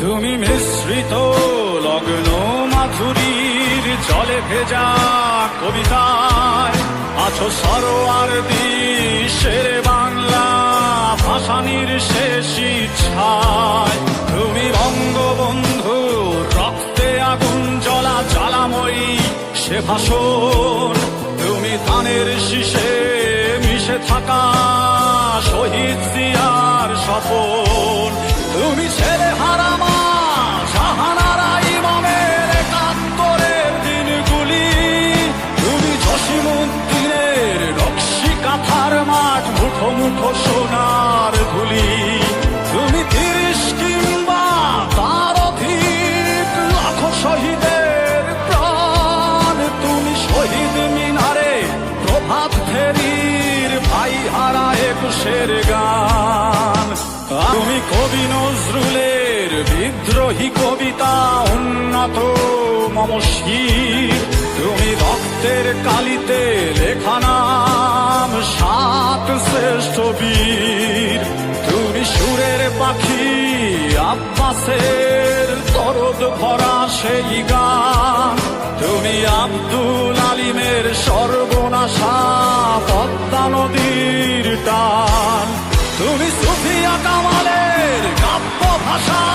তুমি মিশ্রিত লগ্ন মাধুরীর জলে ভেজা কবিতায় আছো সরোয়ার শের বাংলা ভাসানির শেষ ইচ্ছায় তুমি বঙ্গবন্ধু, রক্তে আগুন জ্বলা জ্বালাময়ী সে ভাষণ। তুমি ধানের শীষে মিশে থাকা শহীদ জিয়ার সপন তুমি ছেলে হারামা মাঠ মুঠো মুঠো সোনার ধুলি। তুমি তিরিশ কিংবা তার অধিক লাখো শহীদের প্রাণ। তুমি শহীদ মিনারে প্রভাত ফেরির ভাই হারা একুশের গান। তুমি কবি নজরুলের বিদ্রোহী কবিতা উন্নত মমশির। তুমি রক্তের কালিতে শ্রেষ্ঠ বীর তুমি সুরের পাখি, আব্বাসের তরদ ভরা সেই গান। তুমি আব্দুল আলিমের সর্বনাশা পদ্মা নদীর টান। তুমি সুফিয়া কামালের কাব্য ভাষা